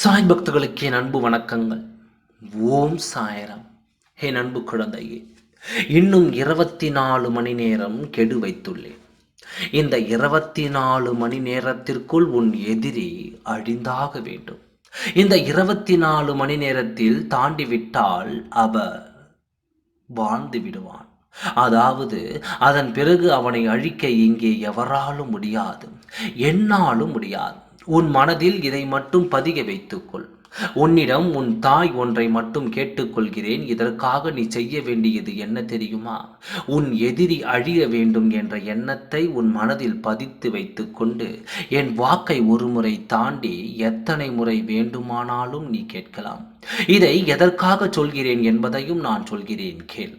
சாய் பக்தர்களுக்கு என் அன்பு வணக்கங்கள். ஓம் சாயரம். என் அன்பு குழந்தையே இன்னும் இருபத்தி நாலு மணி நேரம் கெடு வைத்துள்ளேன். இந்த இருபத்தி நாலு மணி நேரத்திற்குள் உன் எதிரி அழிந்தாக வேண்டும். இந்த இருபத்தி நாலு மணி நேரத்தில் தாண்டி விட்டால் அவர் வாழ்ந்து விடுவான். அதாவது அதன் பிறகு அவனை அழிக்க இங்கே எவராலும் முடியாது என்னாலும் முடியாது. உன் மனதில் இதை மட்டும் பதிக வைத்துக்கொள். உன்னிடம் உன் தாய் ஒன்றை மட்டும் கேட்டுக்கொள்கிறேன். இதற்காக நீ செய்ய வேண்டியது என்ன தெரியுமா? உன் எதிரி அழிய வேண்டும் என்ற எண்ணத்தை உன் மனதில் பதித்து வைத்துக்கொண்டு என் வாக்கை ஒருமுறை தாண்டி எத்தனை முறை வேண்டுமானாலும் நீ கேட்கலாம். இதை எதற்காக சொல்கிறேன் என்பதையும் நான் சொல்கிறேன் கேள்.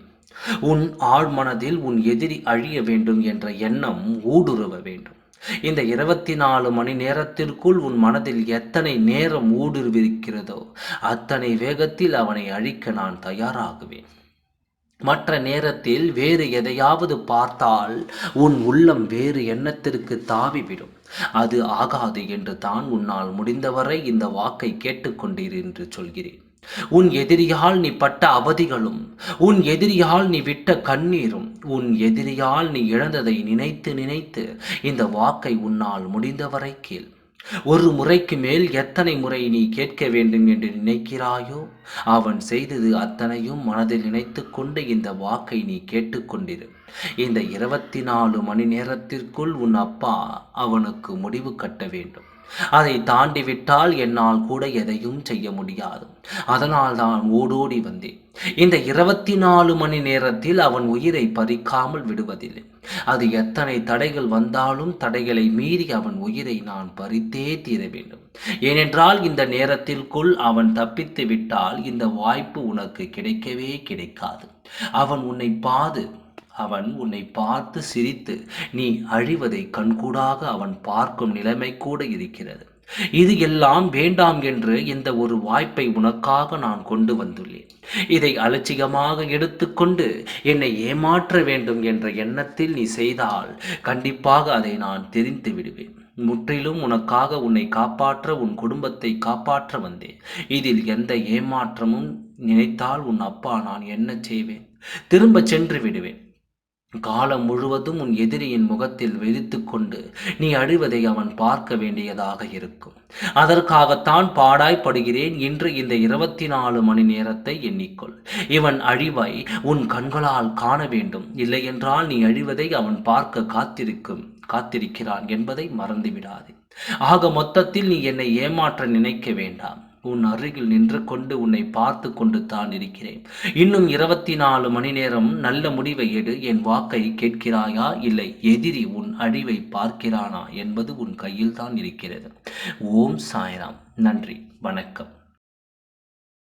உன் ஆழ்மனதில் உன் எதிரி அழிய வேண்டும் என்ற எண்ணம் ஊடுருவ வேண்டும். இந்த இருபத்தி நாலு மணி நேரத்திற்குள் உன் மனதில் எத்தனை நேரம் ஊடுருவிருக்கிறதோ அத்தனை வேகத்தில் அவனை அழிக்க நான் தயாராகுவேன். மற்ற நேரத்தில் வேறு எதையாவது பார்த்தால் உன் உள்ளம் வேறு எண்ணத்திற்கு தாவிவிடும். அது ஆகாது என்று தான் உன்னால் முடிந்தவரை இந்த வாக்கை கேட்டுக்கொண்டீர் என்று சொல்கிறேன். உன் எதிரியால் நீ பட்ட அவதிகளும் உன் எதிரியால் நீ விட்ட கண்ணீரும் உன் எதிரியால் நீ இழந்ததை நினைத்து நினைத்து இந்த வாக்கை உன்னால் முடிந்தவரை கேள். ஒரு முறைக்கு மேல் எத்தனை முறை நீ கேட்க வேண்டும் என்று நினைக்கிறாயோ அவன் செய்தது அத்தனையும் மனதில் நினைத்து கொண்டு இந்த வாக்கை நீ கேட்டுக்கொண்டிரு இந்த இருபத்தி நாலு மணி நேரத்திற்குள் உன் அப்பா அவனுக்கு முடிவு கட்ட வேண்டும். அதை தாண்டி விட்டால் என்னால் கூட எதையும் செய்ய முடியாது. அதனால் தான் ஓடோடி வந்தேன். இந்த இருபத்தி நாலு மணி நேரத்தில் அவன் உயிரை பறிக்காமல் விடுவதில்லை. அது எத்தனை தடைகள் வந்தாலும் தடைகளை மீறி அவன் உயிரை நான் பறித்தே தீர வேண்டும். ஏனென்றால் இந்த நேரத்திற்குள் அவன் தப்பித்து விட்டால் இந்த வாய்ப்பு உனக்கு கிடைக்கவே கிடைக்காது. அவன் உன்னை பாது. அவன் உன்னை பார்த்து சிரித்து நீ அழிவதை கண்கூடாக அவன் பார்க்கும் நிலைமை கூட இருக்கிறது. இது எல்லாம் வேண்டாம் என்று இந்த ஒரு வாய்ப்பை உனக்காக நான் கொண்டு வந்துள்ளேன். இதை அலட்சியமாக எடுத்துக்கொண்டு என்னை ஏமாற்ற வேண்டும் என்ற எண்ணத்தில் நீ செய்தால் கண்டிப்பாக அதை நான் தெரிந்து விடுவேன். முற்றிலும் உனக்காக உன்னை காப்பாற்ற உன் குடும்பத்தை காப்பாற்ற வந்தேன். இதில் எந்த ஏமாற்றமும் நினைத்தால் உன் அப்பா நான் என்ன செய்வேன்? திரும்ப சென்று விடுவேன். காலம் முழுவதும் உன் எதிரியின் முகத்தில் வெறித்து கொண்டு நீ அழிவதை அவன் பார்க்க வேண்டியதாக இருக்கும். அதற்காகத்தான் பாடாய்ப்படுகிறேன் இன்று இந்த இருபத்தி நாலு மணி நேரத்தை எண்ணிக்கொள். இவன் அழிவை உன் கண்களால் காண வேண்டும். இல்லையென்றால் நீ அழிவதை அவன் பார்க்க காத்திருக்கும் காத்திருக்கிறான் என்பதை மறந்துவிடாது. ஆக மொத்தத்தில் நீ என்னை ஏமாற்ற நினைக்க வேண்டாம். உன் அருகில் நின்று கொண்டு உன்னை பார்த்து கொண்டு தான் இருக்கிறேன். இன்னும் இருபத்தி நாலு மணி நேரம் நல்ல முடிவை எடு. என் வாக்கை கேட்கிறாயா? இல்லை எதிரி உன் அழிவை பார்க்கிறானா? என்பது உன் கையில் தான் இருக்கிறது. ஓம் சாய்ராம். நன்றி. வணக்கம்.